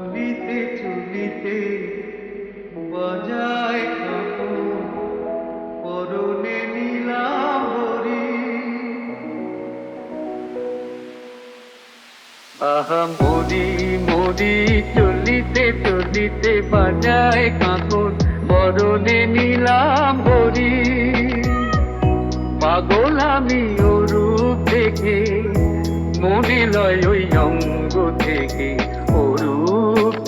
চলিতে, চুলিতে বজায় কাপড় পরনে নীলাবরি আহা, মরি মরি, চলিতে চলিতে বাজায় কাপড় পরনে নীলাবরি পাগল আমি ওরূপ দেখে, মনে লয় ওই অঙ্গ থেকে।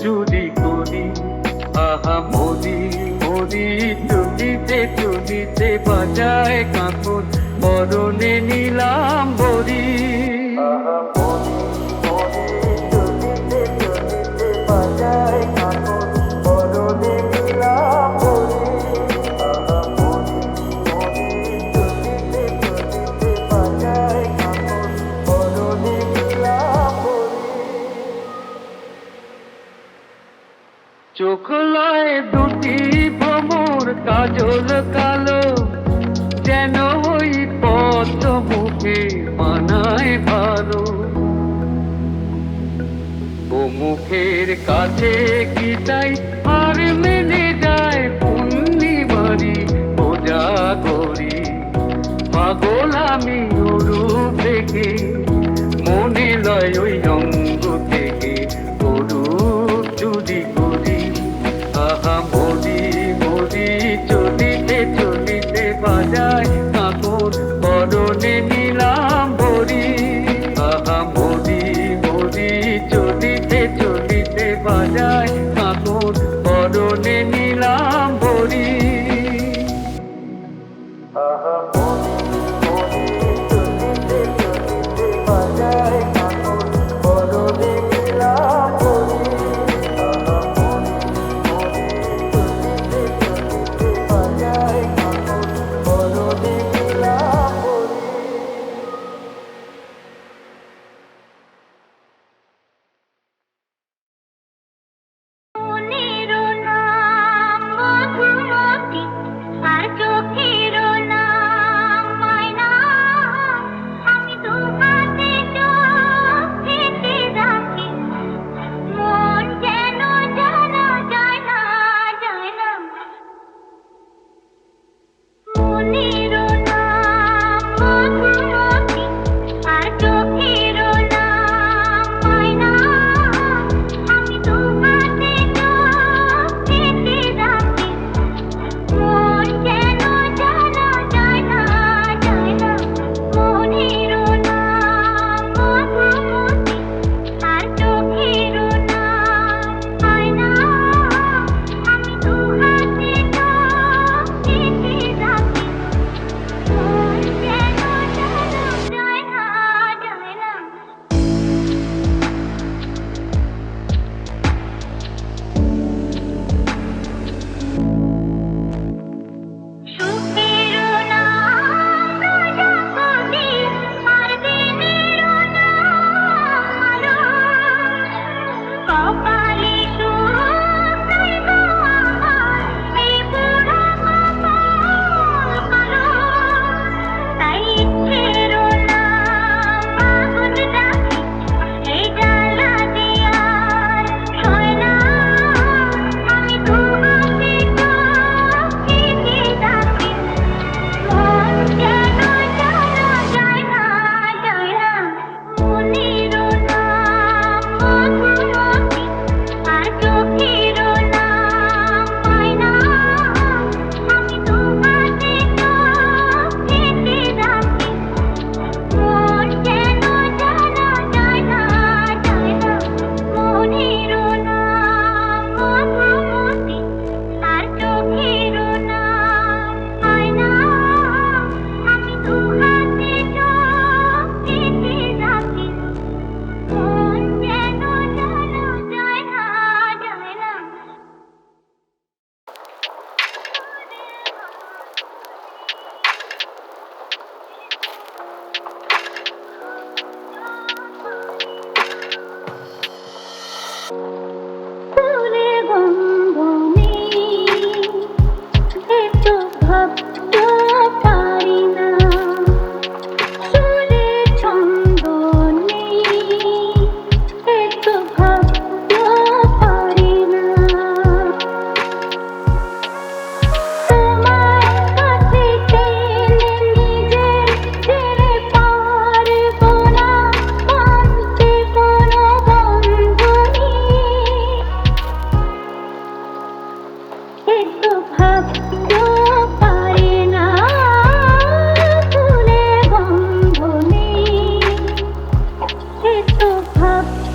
যদি করি। আহা মোদি মোদি তুলিতে তুলিতে বাজায় কাঁকুর বরণে নিলাম বরী caminho.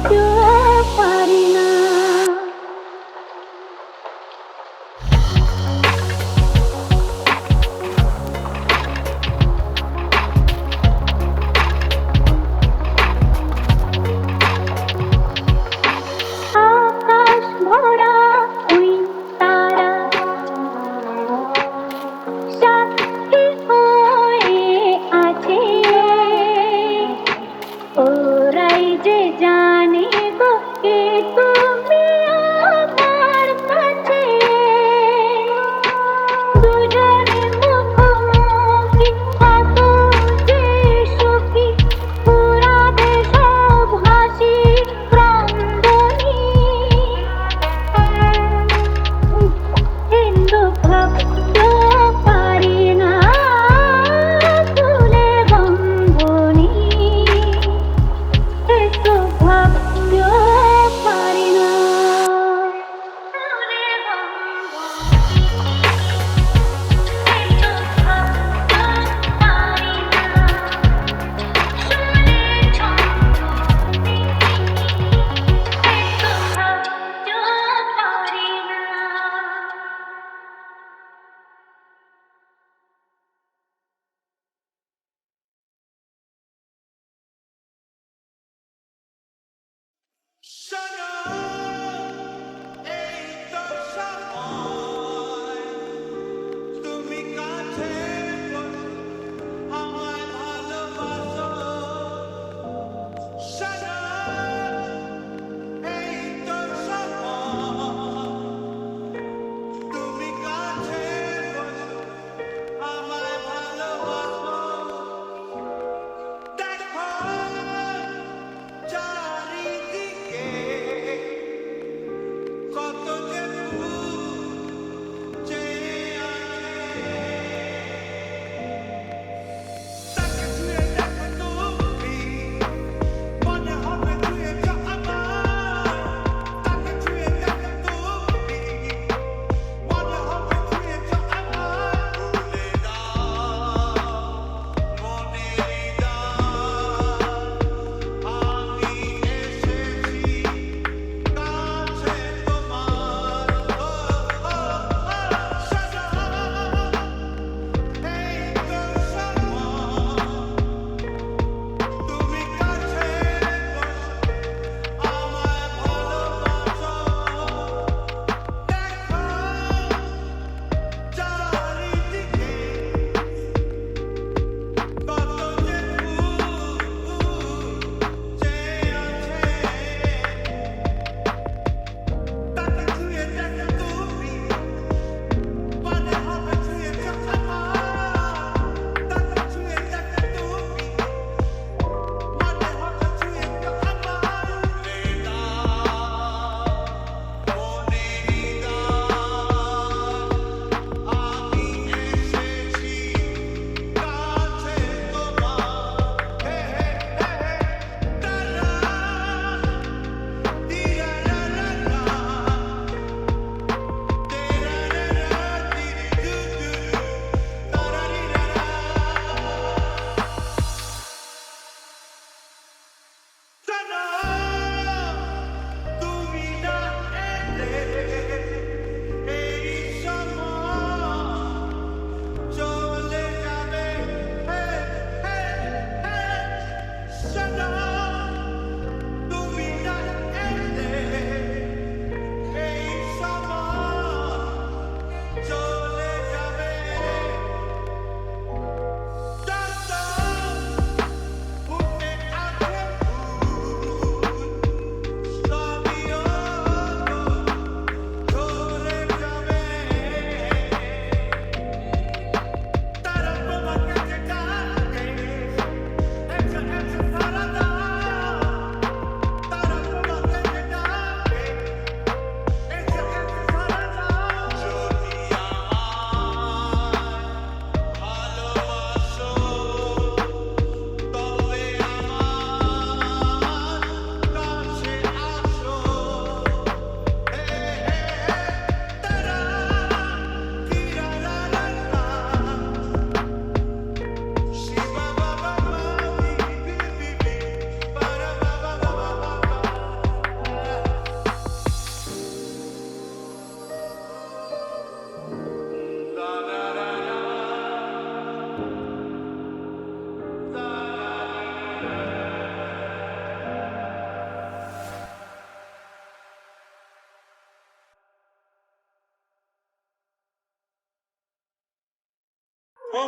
月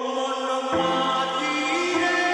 Oh, no, no,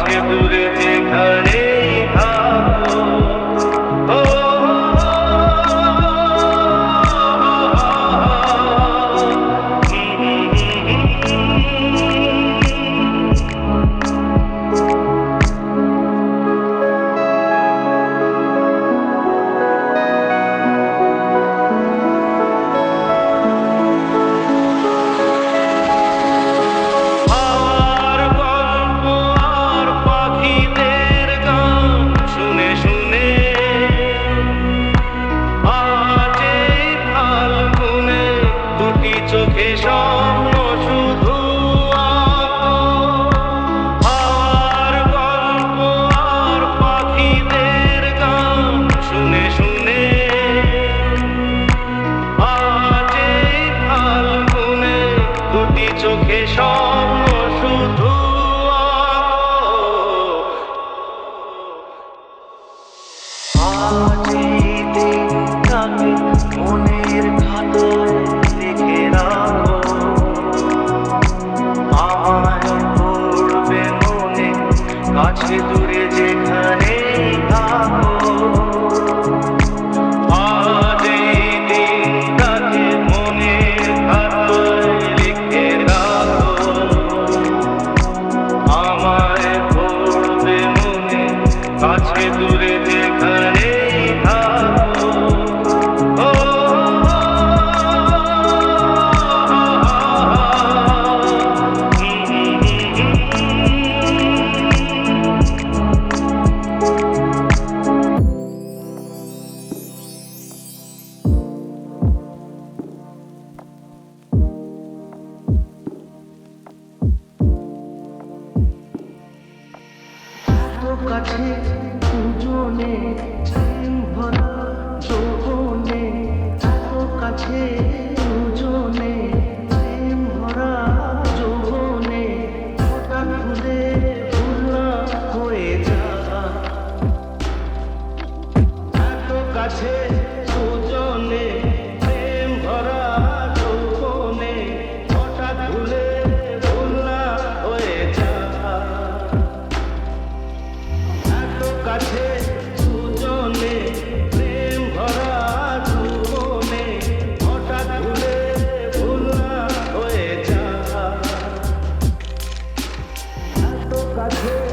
কাছে দূরে যেখানে থাকো দুজনে ভরা যৌবনে এত কাছে that day.